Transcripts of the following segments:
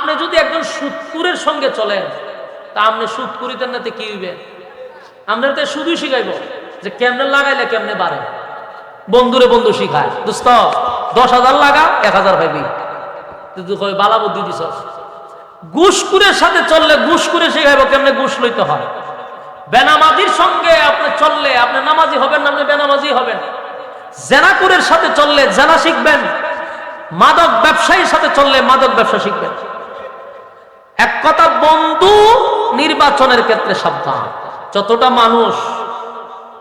আপনি যদি একজন সুৎকুরের সঙ্গে চলেন, তা আপনি সুৎকুরিতেন না তো কি হইবে? আমরা তো শুধু শিখাইব যে কেমনে লাগাইলে কেমনে বাড়ে। বন্ধুরে বন্ধু শিখায়। দোস্ত, দশ হাজার লাগা, এক হাজার পাইবি। বালা বুদ্ধি দিছ। ঘুষকুরের সাথে চললে ঘুষকুরে শিখাইব কেমনে ঘুষ লইতে হয়। বেনামাজির সঙ্গে আপনি চললে, আপনি নামাজি হবেন না, আপনি বেনামাজি হবেন। জেনাকুরের সাথে চললে জেনা শিখবেন। মাদক ব্যবসায়ীর সাথে চললে মাদক ব্যবসা শিখবেন। এক কথা বন্ধু নির্বাচনের ক্ষেত্রে সাবধান। যতটা মানুষ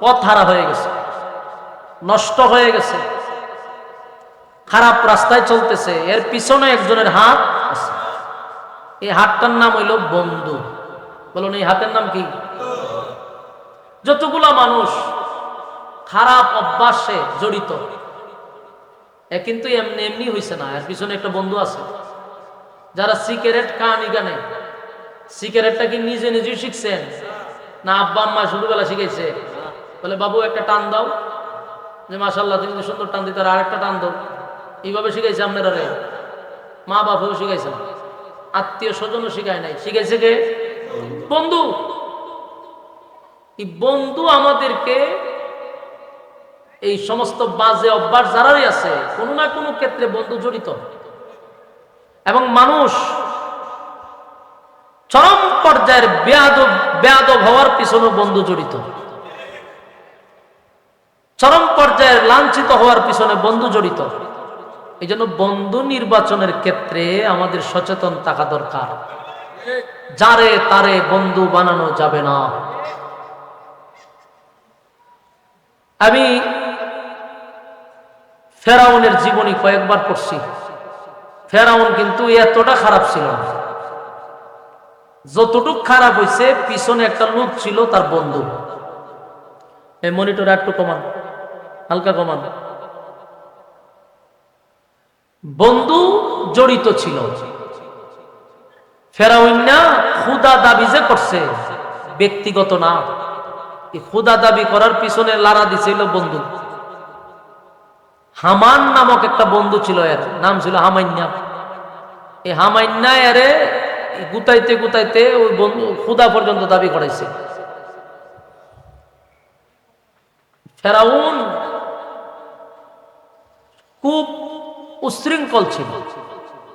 পথ হারা হয়ে গেছে, নষ্ট হয়ে গেছে, খারাপ রাস্তায় চলতেছে, এর পিছনে একজনের হাত আছে। এই হাতটার নাম হইল বন্ধু। বলুন, এই হাতের নাম কি? যতগুলা মানুষ খারাপ অভ্যাসে জড়িত, এ কিন্তু এমনি এমনি হয়েছে না, এর পিছনে একটা বন্ধু আছে। যারা সিগারেট কানি গানে। সিগারেটটা কি নিজে নিজে শিখছেন? না আব্বা আম্মা ছোটবেলা শিখেছে বলে, বাবু, একটা টান দাও। যে মাসাল্লাহ তুমি সুন্দর টান দিতে আর একটা টান দাও। এইভাবে শিখাইছে আপনারা রে। মা বাবাও শিখাইছে। আত্মীয় স্বজনও শিখায় নাই। শিখাইছে কে? বন্ধু। এই বন্ধু আমাদেরকে এই সমস্ত বাজে অভ্যাস যারাই আছে, কোনো না কোনো ক্ষেত্রে বন্ধু জড়িত। এবং মানুষ চরম পর্যায়ের বেয়াদব বেয়াদব হওয়ার পিছনে বন্ধু জড়িত। চরম পর্যায়ের লাঞ্ছিত হওয়ার পিছনে বন্ধু জড়িত। এই জন্য বন্ধু নির্বাচনের ক্ষেত্রে আমাদের সচেতন থাকা দরকার। যারে তারে বন্ধু বানানো যাবে না। আমি ফেরাউনের জীবনী কয়েকবার পড়ছি। ফেরাউন কিন্তু এতটা খারাপ ছিল যতটুক খারাপ হয়েছে পিছনে একটা লোক ছিল তার বন্ধু। এই মনিটর একটু কমান, হালকা কমান। বন্ধু জড়িত ছিল। ফেরাউন না খুদা দাবি যে করছে, ব্যক্তিগত না। খুদা দাবি করার পিছনে লারা দিছিল বন্ধু। হামান নামক একটা বন্ধু ছিল এর, নাম ছিল হামাইন্যা। এই হামাইন্যা আরে গুতাইতে গুতাইতে ওই বন্ধু খুদা পর্যন্ত দাবি করাইছে। ফেরাউন খুব উশৃঙ্খল ছিল।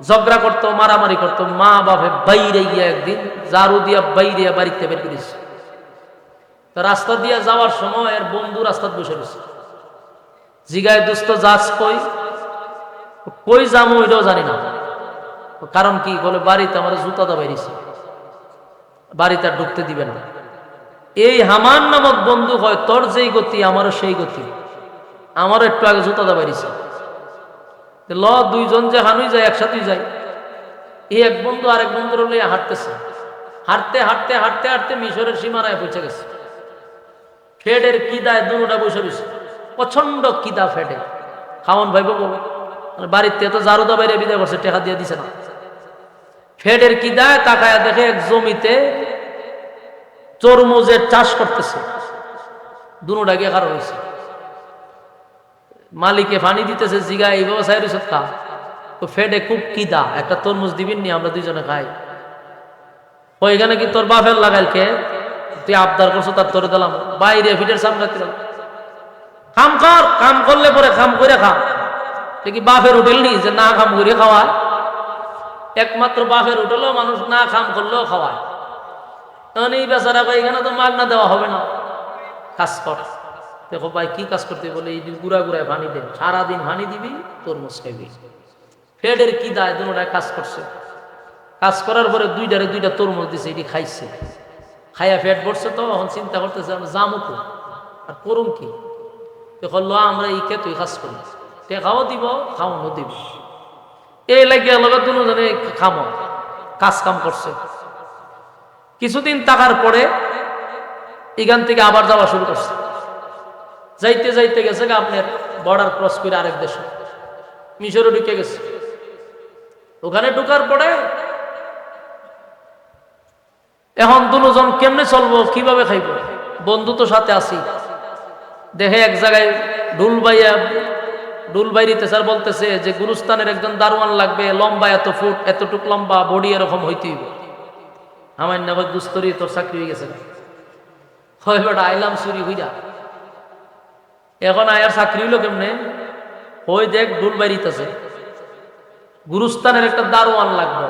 ঝগড়া করতো, মারামারি করতো, মা বাপে বাইরে গিয়া একদিন জারু দিয়া বাইরে বাড়িতে বের করেছে। রাস্তা দিয়ে যাওয়ার সময় এর বন্ধু রাস্তাত বসে রয়েছে। জিগায় দুস্থ যাস কই? কই যামো এটাও জানি না। কারণ কি? বলে বাড়িতে আমার জুতা দা বেরিয়েছে বাড়িতে আর ঢুকতে দিবে না। এই হামান নামক বন্ধু হয়, তোর যেই গতি, আমারও সেই গতি। আমারও একটু আগে জুতা দা বেরিয়েছে ল, দুইজন যে হানুই যায়, একসাথেই যায়। এই এক বন্ধু আরেক বন্ধুর লইয়া হাঁটতেছে। হাঁটতে হাঁটতে হাঁটতে হাঁটতে মিশরের সীমানায় পৌঁছে গেছে। ফেডের কিদায় দুটা বসে রয়েছে প্রচণ্ড কিদা ফেটে খাওয়ান ভাই বলো, বাড়িতে তো জারুদা বাইরে বিদায় করছে, টেকা দিয়ে দিছে না। ফেডের কিদায় তাকায় দেখে এক জমিতে তরমুজের চাষ করতেছে। দুটা গিয়ে কারও হয়েছে। মালিকে পানি দিতেছে জিগা এই ব্যবসায় রয়েছে কা তো ফেডে, খুব কিদা একটা তরমুজ দিবেন নি, আমরা দুইজনে খাই। ওইখানে কি তোর বাফের লাগাইল কে? তুই আবদার করছ, তার তোরে দিলাম। বাইরে, ফিটের সামনে কাম কর কাম করলে পরে কাম করে খা। কি বাফের হোটেল নি যে না কাম করে খাওয়ায়? একমাত্র বাফের হোটেলও মানুষ না খাম করলেও খাওয়ায়। তখন এই বেচারা ভাই এখানে তো মাগনা দেওয়া হবে না। কাজ কর। দেখো ভাই, কি কাজ করতে বলে, এই গুড়া গুড়ায় ভানি দে, সারাদিন ভানি দিবি, তরমুজ খাইবি। ফেডের কি দায় দুটায় কাজ করছে। কাজ করার পরে দুইটারে দুইটা তরমুজ দিছে, এটি খাইছে। খাইয়া ফেট বসছে তো, এখন চিন্তা করতেছে আমরা যামো তো আর করুম কি? দেখো, ল, আমরা এই কে তুই কাজ করি। টেকাও দিব, খাওয়ানো দিব। এই লাগিয়া লগে দুজনে খামো কাজ কাম করছে। কিছুদিন থাকার পরে এখান থেকে আবার যাওয়া শুরু করছে। যাইতে যাইতে গেছে আপনার বর্ডার ক্রস করে আরেক দেশে। মিশরে ঢুকে গেছে। ওখানে ঢুকার পরে এখন দুজন কেমনে চলবো, কীভাবে খাইব? বন্ধু তো সাথে আসি দেখে এক জায়গায় ঢুল বাইয়া ডুল বাইরিতে স্যার বলতেছে যে গুরুস্থানের একজন দারোয়ান লাগবে, লম্বা এত ফুট, এতটুক লম্বা, বডি এরকম হইতে হইব। আমার নেবার দুস্তরি, তোর চাকরি হয়ে গেছে। হয় বেটা আইলাম চুরি হইয়া এখন আয়ার চাকরি হইল কেমনে? ওই দেখ ডুল বাইরিতেছে। গুরুস্থানের একটা দারোয়ান লাগবে।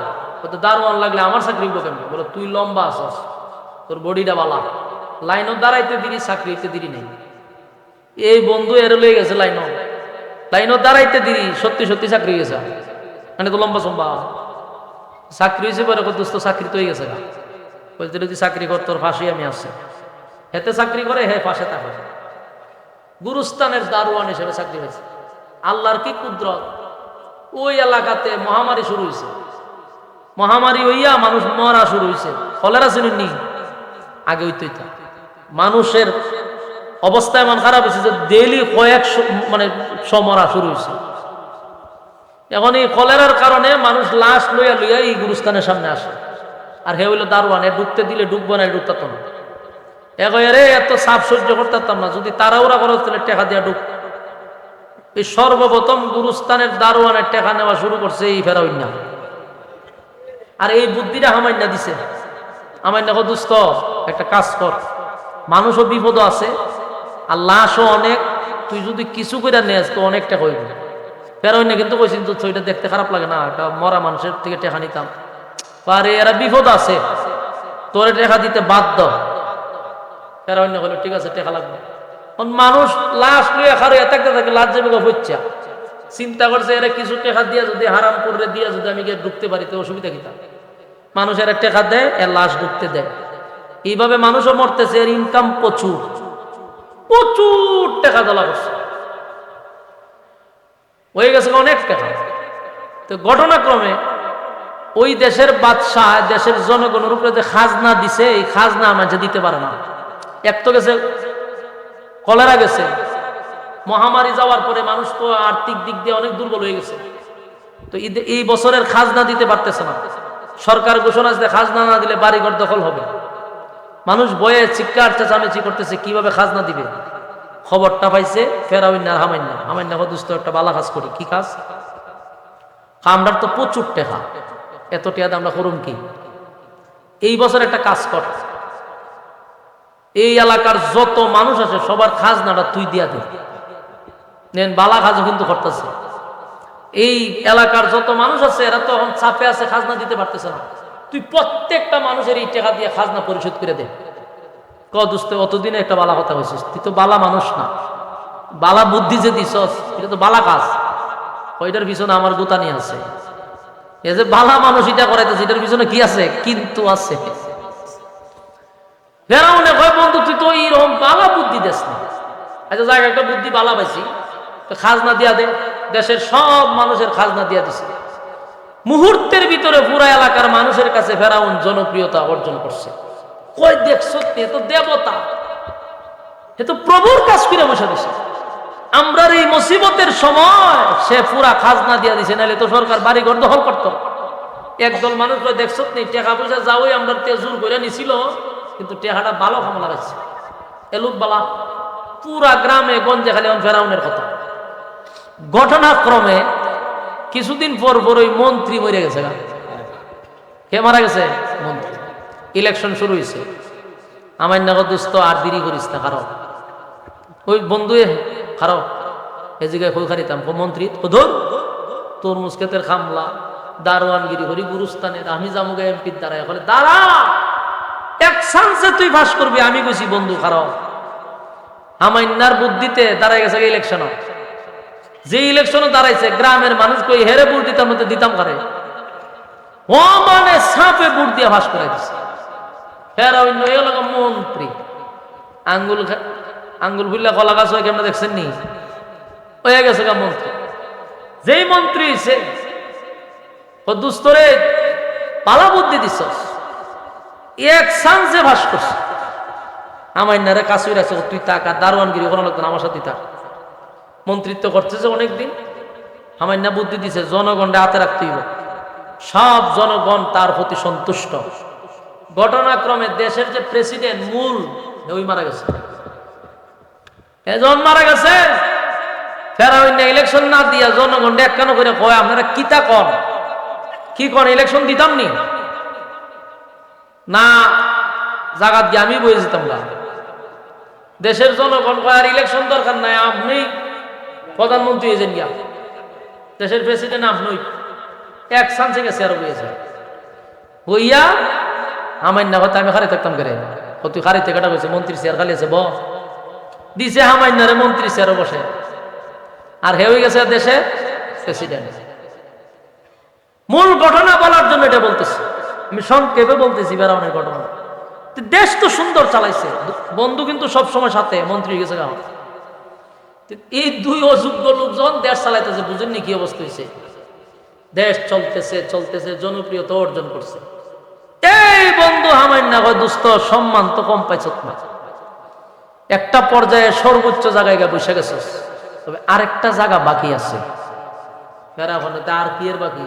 তো দারোয়ান লাগলে আমার চাকরি হইব কেমনে? বলে, তুই লম্বা আছস, তোর বডিটা বালা। লাইনও দাঁড়াইতে দিলি, চাকরিতে দিলি নেই। এই বন্ধু এর লয়ে গেছে লাইনও। লাইনও দাঁড়াইতে দিদি, সত্যি সত্যি চাকরি গেছে মানে তো লম্বা সম্বা চাকরি হয়েছে পরে দোস্ত, চাকরি তো গেছে গা। বলতে যদি চাকরি কর, তোর ফাঁসি আমি আসছে। হেতে চাকরি করে, হে পাশে থাকে গুরুস্থানের দারোয়ান হিসেবে চাকরি হয়েছে। আল্লাহর কি কুদরত? ওই এলাকাতে মহামারী শুরু হয়েছে মহামারী হইয়া মানুষ মরা শুরু হয়েছে কলেরা চিনি আগে হইতে হইতা। মানুষের অবস্থা এমন খারাপ হয়েছে যে ডেইলি কয়েক মানে সমরা শুরু হয়েছে। এখন এই কলেরার কারণে মানুষ লাশ লইয়া লইয়া এই গুরুস্থানের সামনে আসে। আর হে হইল দারোয়ান, এ ঢুকতে দিলে ঢুকবো না ঢুকতাম না। এখন রে এত সাপ সহ্য করতাম না, যদি তারাওরা খরচ দিলে টেকা দিয়া ঢুক এই সর্বপ্রথম গুরুস্থানের দারোয়ানের টেকা নেওয়া শুরু করছে এই ফেরাউন্না আর এই বুদ্ধিটা হামাইন্না দিছে। হামাইন্না দুস্থ একটা কাজ কর। মানুষও বিপদ আছে আর লাশও অনেক, তুই যদি কিছু করে নেস তো অনেকটা হইব। ফেরাউন না কিন্তু কইছেন তো ওইটা দেখতে খারাপ লাগে না, একটা মরা মানুষের থেকে টেকা নিতাম। পারে এরা বিপদ আছে। তোরে টেকা দিতে বাধ্য। ফেরাউন না হলো ঠিক আছে, টেকা লাগবে। মানুষ লাশ লইয়া খারো এত থাকে লাশ যাবে হচ্ছে চিন্তা করছে, এরা কিছু টেকা দিয়া যদি হারাম করে দিয়া যদি আমি গিয়ে ঢুকতে পারি, তো অসুবিধা কি তার? মানুষ এরা টেকা দেয় এর লাশ ঢুকতে দেয়। এইভাবে মানুষও মরতেছে, এর ইনকাম প্রচুর। প্রচুর টাকা দলা করছে। হয়ে গেছে অনেক টাকা। তো ঘটনাক্রমে ওই দেশের বাদশাহ, দেশের জনগণের উপরে যে খাজনা দিছে, এই খাজনা আমাকে দিতে পারে না। এক তো গেছে, কলেরা গেছে। মহামারী যাওয়ার পরে মানুষ তো আর্থিক দিক দিয়ে অনেক দুর্বল হয়ে গেছে। তো এই বছরের খাজনা দিতে পারতেছে না। সরকার ঘোষণা খাজনা না দিলে বাড়িঘর দখল হবে। মানুষ বয়ে চিৎকার, চেঁচামেচি করতেছে, কীভাবে খাজনা দিবে? খবরটা পাইছে ফেরাউন্না আর হামাইন্না। হামাইন্না দুস্থ একটা বালা কাজ করি। কি কাজ? আমরার তো প্রচুর টেকা। এত টেকা আমরা করুন কি? এই বছর একটা কাজ কর। এই এলাকার যত মানুষ আছে, সবার খাজনাটা তুই দিয়া দে। নেন, বালা খাজও কিন্তু করতেছে। এই এলাকার যত মানুষ আছে, এরা তো এখন চাপে আছে, খাজনা দিতে পারতেছে না। তুই প্রত্যেকটা মানুষের এই টাকা দিয়ে খাজনা পরিশোধ করে দে। ক অতদিনে একটা বালা কথা হয়েছিস তুই তো বালা মানুষ না। বালা বুদ্ধি যে দিছস, এটা তো বালা কাজ। ওইটার পিছনে আমার গোতানি আছে? এ যে বালা মানুষ এটা করাইতেছে, এটার পিছনে কি আছে? কিন্তু আছে। বন্ধু, তুই তো এইরকম বালা বুদ্ধি দেস না। আচ্ছা যাক একটা বুদ্ধি বালা পাইছি। তো খাজনা দিয়া দে। দেশের সব মানুষের খাজনা দিয়া দিছে। মুহূর্তের ভিতরে পুরা এলাকার মানুষের কাছে ফেরাউন জনপ্রিয়তা অর্জন করছে। কই দেখছ এ তো দেবতা। এ তো প্রভুর কাজ করে বসে দিছে আমরা এই মুসিবতের সময় সে পুরা খাজনা দিয়া দিছে, নাহলে তো সরকার বাড়ি ঘর দখল করতো। একদল মানুষ কয় দেখছ নেই টাকা পয়সা যাওই আমরা তেজুর করে নিছিল, কিন্তু টেহাটা ভালো খামা লাগাইছে। এলুক বালা পুরা গ্রামে, গঞ্জে খালি ফেরাউনের কথা। ঘটনাক্রমে কিছুদিন পর পর ওই মন্ত্রী মরে গেছে। কে মারা গেছে? মন্ত্রী। ইলেকশন শুরু হয়েছে আমার নগদ দুস্থ আর দেরি করিস না, কারও। ওই বন্ধু খারো এ জায়গায় কই খারিতাম। মন্ত্রী ধর। তোর মুসকেতের খামলা, দারোয়ানগিরি হরি গুরুস্থানের আমি জামুগা এমপির দ্বারা এখন দাঁড়া! এক চান্সে তুই ফাঁস করবি, আমি কইছি, বন্ধু খারো আমাইন্নার বুদ্ধিতে দাঁড়াই গেছে ইলেকশন যে ইলেকশনে দাঁড়াইছে, গ্রামের মানুষ কই, হেরে বুট দিতাম মতো দিতাম করে? ও মানে সাপে বুট দিয়ে ফাঁস করে দিছে। হেরা অন্য এলাকা মন্ত্রী। আঙ্গুল আঙ্গুল ফুললে কলা গাছ হয় কেমন দেখছেন নি? হয়ে গেছে গা মন্ত্রী। যেই মন্ত্রী সে দুস্তরে পালা বুদ্ধি দিছ। এক সানসে ভাস করছে। আমার নারে কাশুর আছে তুই টাকা দারোয়ানগিরি কোনো লাগতো না আমার সাথে থাক। মন্ত্রিত্ব করতেছে অনেকদিন। আমার না বুদ্ধি দিছে জনগণটা হাতে রাখতে হইব। সব জনগণ তার প্রতি সন্তুষ্ট। ঘটনাক্রমে দেশের যে প্রেসিডেন্ট, মূল, ওই মারা গেছে। এজন মারা গেছে। ফেরাউন, ইলেকশন না দিয়া জনগণ এক কেন করে কয়, আপনারা কিতা কন? কি কন? ইলেকশন দিতাম নি? না, জাগাত দিয়ে আমি বয়ে যেতাম না। দেশের জনগণ কয়, আর ইলেকশন দরকার নাই, আপনি প্রধানমন্ত্রী এজেন গিয়া। দেশের প্রেসিডেন্ট আপনি এক চান্সে গেছে আর বইয়েছে হইয়া আমার না কথা আমি খারে থাকতাম করে? ও তুই খারে থেকে কইছে মন্ত্রী চেয়ার খালি আছে, ব। দিছে হামাইনারে মন্ত্রী চেয়ারে বসে। আর হে হয়ে গেছে দেশে প্রেসিডেন্ট মূল ঘটনা বলার জন্য এটা বলতেছি। আমি সংক্ষেপে বলতেছি বেড়ানোর ঘটনা। দেশ তো সুন্দর চালাইছে। বন্ধু কিন্তু সব সময় সাথে, মন্ত্রী গেছে এই দুই অযোগ্য লোকজন দেশ চালাইতেছে বুঝেননি কি অবস্থা হয়েছে দেশ চলতেছে চলতেছে, জনপ্রিয়তা অর্জন করছে। এই বন্ধু হামাইন না হয় দুস্থ সম্মান তো কম পাইছ না একটা পর্যায়ে সর্বোচ্চ জায়গায় গিয়ে বসে গেছিস। তবে আরেকটা জায়গা বাকি আছে। আর কি এর বাকি?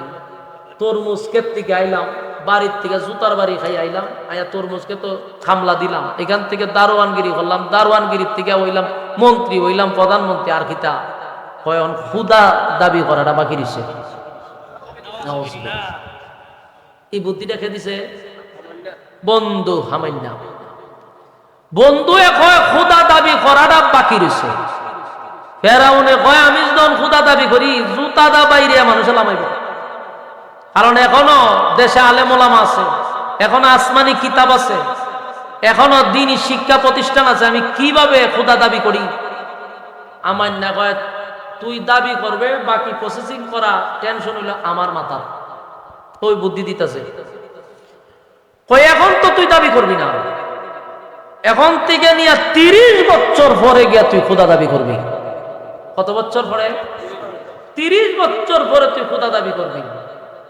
তরমুজ ক্ষেত থেকে আইলাম। বাড়ির থেকে জুতার বাড়ি খাই আইলাম, আয়া তরমুজকে তো খামলা দিলাম। এখান থেকে দারোয়ানগিরি করলাম, দারোয়ানগিরির থেকে হইলাম মন্ত্রী, হইলাম প্রধানমন্ত্রী, আর কিতা? কয়ন খুদা দাবি করাটা বাকি রয়েছে এই বুদ্ধিটা খেয়ে দিছে? বন্ধু হামাইন্না। বন্ধু কয় খুদা দাবি করাটা বাকি রয়েছে ফেরাউনে কয়, আমি যখন খুদা দাবি করি, জুতা দা বাইরে মানুষে লামাইব। কারণ এখনও দেশে আলেমোলামা আছে, এখনও আসমানি কিতাব আছে, এখনও দিনই শিক্ষা প্রতিষ্ঠান আছে, আমি কীভাবে খুদা দাবি করি? আমার না কয় তুই দাবি করবে, বাকি প্রসেসিং করা টেনশন হইল আমার মাথা ওই বুদ্ধি দিতেছে। কই, এখন তো তুই দাবি করবি না। এখন থেকে নিয়ে তিরিশ বছর পরে গিয়া তুই খুদা দাবি করবি। কত বছর পরে? তিরিশ বছর পরে তুই খুদা দাবি করবি।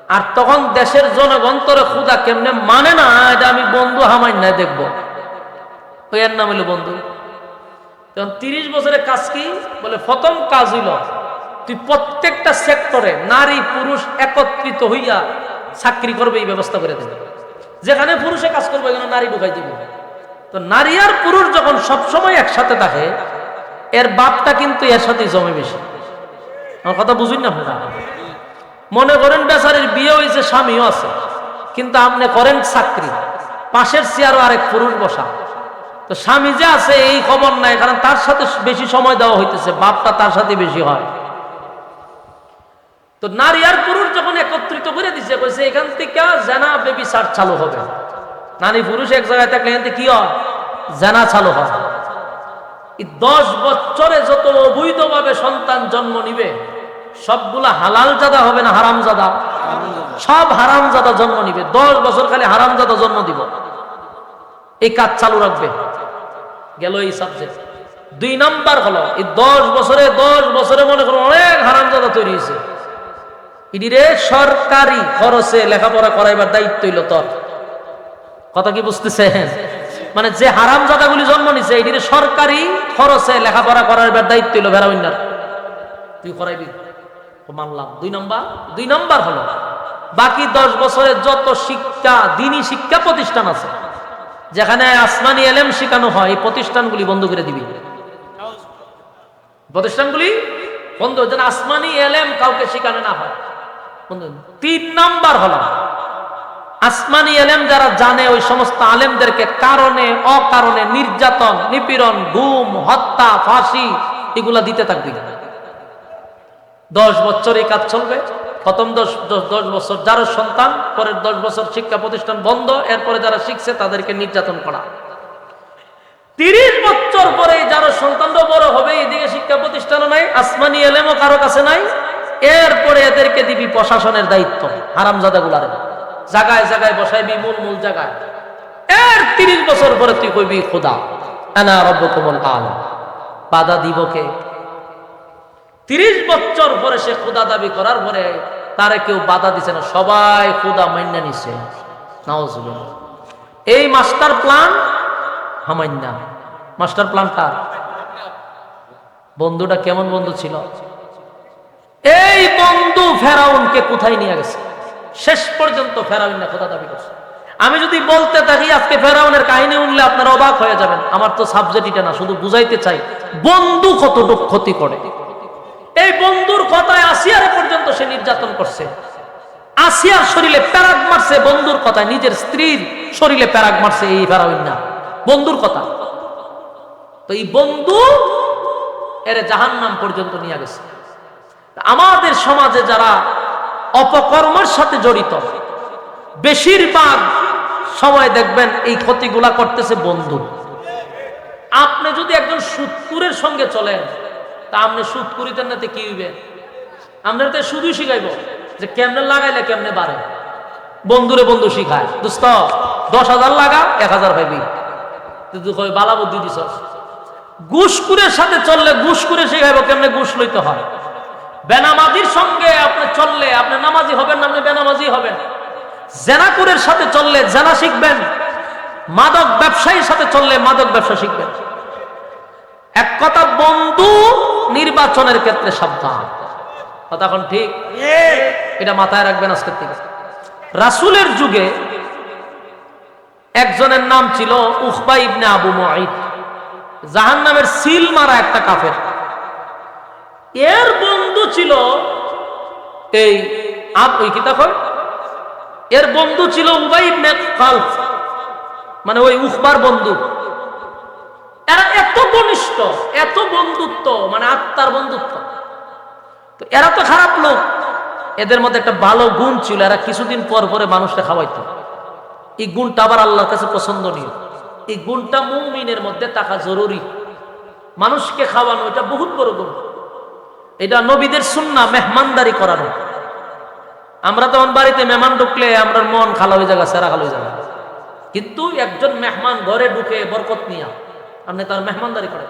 আর তখন দেশের জনগণ তোরে খুদা কেমনে মানে না, এটা আমি বন্ধু হামাই নাই দেখব। ওই এর নাম হইল বন্ধু। তখন তিরিশ বছরের কাজ কি? বলে, প্রথম কাজ হইল, তুই প্রত্যেকটা সেক্টরে নারী, পুরুষ একত্রিত হইয়া চাকরি করবে, এই ব্যবস্থা করে দেবে। যেখানে পুরুষে কাজ করবে এখানে নারী ঢুকাই দিবে। তো নারী আর পুরুষ যখন সবসময় একসাথে থাকে, এর বাপটা কিন্তু এর সাথে জমে বেশি। আমার কথা বুঝুন না আপনারা? মনে করেন বেচারির বিয়ে হয়েছে স্বামীও আছে। কিন্তু আপনি করেন চাকরি। পাশের চেয়ারও আরেক পুরুষ বসা। তো স্বামী যে আছে, এই খবর নাই, কারণ তার সাথে বেশি সময় দেওয়া হইতেছে, বাপটা তার সাথে বেশি হয়। তো নারী আর পুরুষ যখন একত্রিত করে দিছে বলছে এখান থেকে জেনা বেবি সার চালু হবে। নারী পুরুষ এক জায়গায় থাকলে এখান থেকে কি হয়? জেনা চালু হবে দশ বছরে যত অবৈধভাবে সন্তান জন্ম নিবে সবগুলা হালাল জাদা হবে না হারাম জাদা? সব হারাম জাদা জন্ম নিবে। দশ বছর খালি হারাম জাদা জন্ম দিব। এই কাজ চালু রাখবে। গেল এই সাবজেক্ট দুই নাম্বার হলো, এই দশ বছরে দশ বছরে মনে করো অনেক হারাম জাদা তৈরি হয়েছে। ইডিরে সরকারি খরচে লেখাপড়া করাইবার দায়িত্ব হইল তোর। কথা কি বুঝতেছেন? মানে যে হারাম জাদাগুলি জন্ম নিছে এটির সরকারি খরচে লেখাপড়া করাইবার দায়িত্ব হইল ভেড়াউন্যার তুই করাইবি? মানলাম। দুই নম্বর? দুই নম্বর হলো, বাকি দশ বছরের যত শিক্ষা দিনী শিক্ষা প্রতিষ্ঠান আছে, যেখানে আসমানি এলেম শেখানো হয়, এই প্রতিষ্ঠানগুলি বন্ধ করে দিবি। প্রতিষ্ঠানগুলি বন্ধ, যেন আসমানি এলেম কাউকে শেখানো না হয়। বন্ধ, তিন নাম্বার হলো, আসমানি এলেম যারা জানে, ওই সমস্ত আলেমদেরকে কারণে, অকারণে নির্যাতন, নিপীড়ন, গুম, হত্যা, ফাঁসি, এগুলা দিতে থাকবি। দশ বছর এই কাজ চলবে। প্রথম দশ দশ বছর যার সন্তান, পরের দশ বছর শিক্ষা প্রতিষ্ঠান বন্ধ, এরপরে যারা শিখছে তাদেরকে নির্যাতন করা। তিরিশ বছর পরে যারা সন্তানও বড় হবে, এদিকে শিক্ষা প্রতিষ্ঠানও নাই, আসমানি এলেমও কারও কাছে নাই, এরপরে এদেরকে দিবি প্রশাসনের দায়িত্ব হারামজাদা গুলারে জায়গায় জায়গায় বসাইবি মূল মূল জায়গায় এর তিরিশ বছর পরে তুই কইবি খোদা, আনা রব্ব কোমল আল, বাধা দিব কে? তিরিশ বছর পরে সে খুদা দাবি করার পরে তারে কেউ বাধা দিছে না, সবাই খুদা মান্য নিছে। এই মাস্টার প্ল্যান? হামান্না মাস্টার প্ল্যান কার? বন্ধুটা কেমন বন্ধু ছিল? এই বন্ধু ফেরাউনকে কোথায় নিয়ে গেছে? শেষ পর্যন্ত ফেরাউন না খোদা দাবি করছে। আমি যদি বলতে থাকি, আজকে ফেরাউনের কাহিনী উনলে আপনারা অবাক হয়ে যাবেন। আমার তো সাবজেক্ট এটা না, শুধু বুঝাইতে চাই, বন্ধু কতটুক ক্ষতি করে? এই বন্ধুর কথায় আসিয়ার পর্যন্ত সে নির্যাতন করছে। আসিয়ার শরীরে প্যারাগ মারছে, বন্ধুর কথায় নিজের স্ত্রীর শরীরে প্যারাগ মারছে, এই ফেরাউন না। বন্ধুর কথা। তো এই বন্ধু এর জাহান নাম পর্যন্ত নিয়ে গেছে। আমাদের সমাজে যারা অপকর্মের সাথে জড়িত, বেশিরভাগ সময় দেখবেন এই ক্ষতিগুলা করতেছে বন্ধু। আপনি যদি একজন সুৎকুরের সঙ্গে চলেন তা আপনি সুৎকুরিতেন নাতে কি হইবে? আপনার তো শুধু শিখাইব যে কেমনে লাগাইলে কেমনে বাড়ে। বন্ধুরে বন্ধু শিখায়। দোস্ত, দশ হাজার লাগা, এক হাজার পাইবি তুই বালা বুদ্ধি দিছ? ঘুষকুরের সাথে চললে ঘুষকুরে শিখাইব কেমনে ঘুষ লইতে হয়। বেনামাজির সঙ্গে আপনি চললে, আপনি নামাজি হবেন না, আপনি বেনামাজি হবেন। জেনাকুরের সাথে চললে জেনা শিখবেন। মাদক ব্যবসায়ীর সাথে চললে মাদক ব্যবসা শিখবেন। এক কথা বন্ধু নির্বাচনের ক্ষেত্রে সাবধান। কথা এখন ঠিক? এটা মাথায় রাখবেন আজকের থেকে। রাসুলের যুগে একজনের নাম ছিল উখবা ইবনে আবু মুঈদ জাহান নামের সিল মারা একটা কাফের। এর বন্ধু ছিল এই আপ ওই কি তখন? এর বন্ধু ছিল উবাই ইবনে খালফ মানে ওই উখবার বন্ধু। এরা এত ঘনিষ্ঠ এত বন্ধুত্ব মানে আত্মার বন্ধুত্ব। তো এরা তো খারাপ লোক। এদের মধ্যে একটা ভালো গুণ ছিল, এরা কিছুদিন পর পরে মানুষকে খাওয়াইতো। এই গুণটা আবার আল্লাহর কাছে পছন্দনীয়। এই গুণটা মুমিনের মধ্যে থাকা জরুরি। মানুষকে খাওয়ানো, এটা বহুত বড় গুণ। এটা নবীদের সুন্না মেহমানদারি করানো। আমরা তখন বাড়িতে মেহমান ঢুকলে আমরা মন খালা হয়ে যাগা সেরা খালো হয়ে যাগা কিন্তু একজন মেহমান ঘরে ঢুকে বরকত নিয়া আপনি তার মেহমানদারি করেন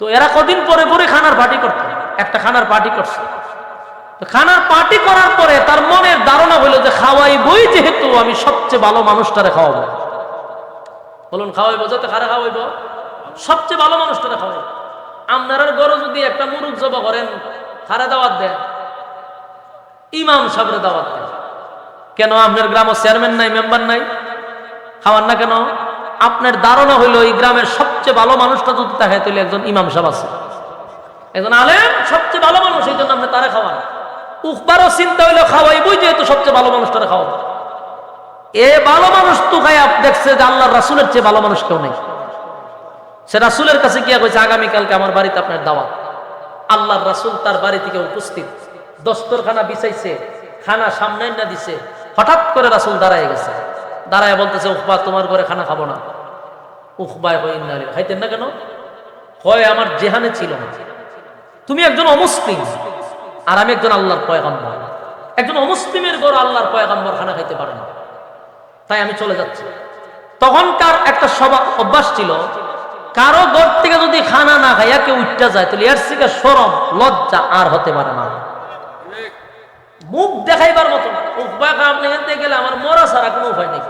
তো এরা কদিন পরে পরে খানার পার্টি করত। একটা খানার পার্টি করছে। তো খানার পার্টি করার পরে তার মনের ধারণা হইল যে খাওয়াই বই যেহেতু আমি সবচেয়ে ভালো মানুষটারে খাওয়াবো। বলুন, খাওয়াইবো যাতে খারা খাওয়াইবো? সবচেয়ে ভালো মানুষটারে খাওয়াইবো আপনার গরো যদি একটা মুরুখ জবা করেন খারা দাওয়াত দেন? ইমাম সাহেবের দাওয়াত দেন। কেন আপনার গ্রামের চেয়ারম্যান নাই মেম্বার নাই? খাওয়ান না কেন? আপনার ধারণা হইল এই গ্রামের সবচেয়ে ভালো মানুষটা যদি থাকে তাহলে একজন ইমাম সাহেব আছে। একজন আলেম, সবচেয়ে ভালো মানুষ, এই জন্য আপনি তারা খাওয়ান। উকবারও চিন্তা হইল খাওয়াইবই যেহেতু সবচেয়ে ভালো মানুষটারে খাওয়াবো। এ ভালো মানুষ তো খাই দেখছে যে আল্লাহ রাসুলের চেয়ে ভালো মানুষ কেউ নেই। সে রাসুলের কাছে গিয়া কইছে, আগামীকালকে আমার বাড়িতে আপনার দাওয়াত। আল্লাহ রাসুল তার বাড়ি থেকে উপস্থিত। দস্তরখানা বিছাইছে, খানা সামনে না দিছে। হঠাৎ করে রাসুল দাঁড়ায় গেছে। দাঁড়ায় বলতেছে উখবা তোমার ঘরে খানা খাব না। উখবায় হই না খাইতেন না কেন? হয় আমার জেহানে ছিল না। তুমি একজন অমুসলিম আর আমি একজন আল্লাহর পয়গম্বর। একজন অমুসলিমের ঘর আল্লাহর পয়গম্বর খানা খাইতে পারে না। তাই আমি চলে যাচ্ছি। তখনকার একটা সভা অভ্যাস ছিল, কারও ঘর থেকে যদি খানা না খাইয়া কেউ উঠতে যায়, তাহলে এর থেকে সরম, লজ্জা আর হতে পারে না। মুখ দেখাইবার মতো উপায় আপনি এনতে গেলে আমার মরা ছাড়া কোনো উপায় নেই।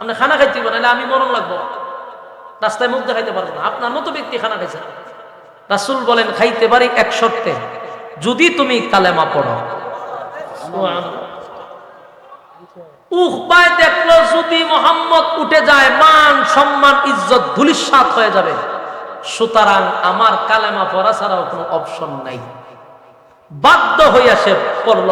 আপনি খানা খাইতে নাহলে আমি মরণ লাগবো। রাস্তায় মুখ দেখাইতে পারব না। আপনার মতো ব্যক্তি খানা খাইছে রাসুল বলেন, খাইতে পারি এক শর্তে। যদি তুমি কালেমা পড়ো। উহবায় দেখল, যদি মোহাম্মদ উঠে যায়, মান, সম্মান, ইজ্জত ধুলিসাত হয়ে যাবে। সুতরাং আমার কালেমা পড়া ছাড়াও কোনো অপশন নাই। বাধ্য হইয়া সে পড়ল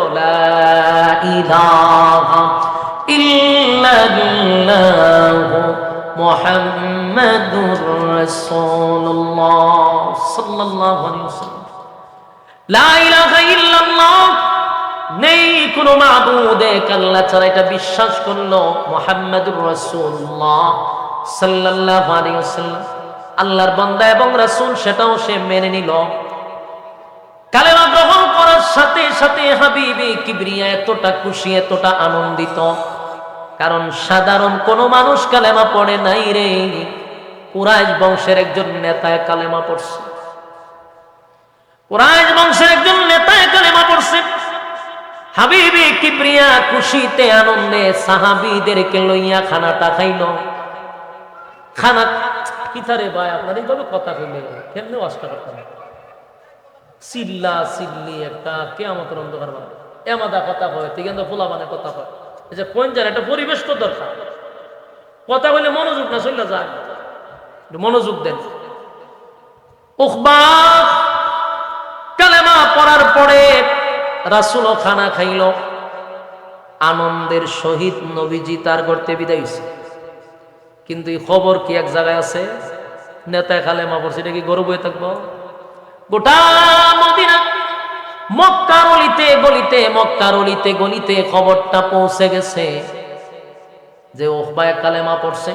নেই কোন মাবুদে, কাল্লা ছাড়া এটা বিশ্বাস করল মোহাম্মদুর রাসূলুল্লাহ সাল্লাল্লাহু আল্লাহর বান্দা এবং রাসূল সেটাও সে মেনে নিল। কালেমা গ্রহণ করার সাথে সাথে হাবিবি কিবরিয়া এতটা খুশি, এতটা আনন্দিত। কারণ সাধারণ কোন মানুষ কালেমা পড়ে নাই রে। কুরাইশ বংশের একজন নেতায় কালেমা পড়ছে। কুরাইশ বংশের একজন নেতায় কালেমা পড়ছে। হাবিবি কিবরিয়া খুশিতে, আনন্দে সাহাবিদেরকে লইয়া খানাটা খাইল। খানা কিথারে ভাই? আপনার এইভাবে কথা কইলে কেমনে অস্ত করতাম? চিল্লা চিল্লি একটা কেয়ামতের অন্ধকার মানে এমাদা কথা কয় তিকেন্দ ফুলা মানে কথা কয়। এই যে কোন জায়গা একটা পরিবেশ তো দরকার। কথা কইলে মনোযোগ না চললে যায় মনোযোগ দেন। কালেমা পড়ার পরে রাসুলও খানা খাইল। আনন্দের সহিত নবীজি তার করতে বিদায়। কিন্তু এই খবর কি এক জায়গায় আছে? নেতায় খালে মা পড়ছে, এটা কি গর্ব হয়ে থাকব? গোটা মদিনা। মক্কার অলিতে গলিতে অলিতে গলিতে খবরটা পৌঁছে গেছে যে ওহবায় কালেমা পড়ছে।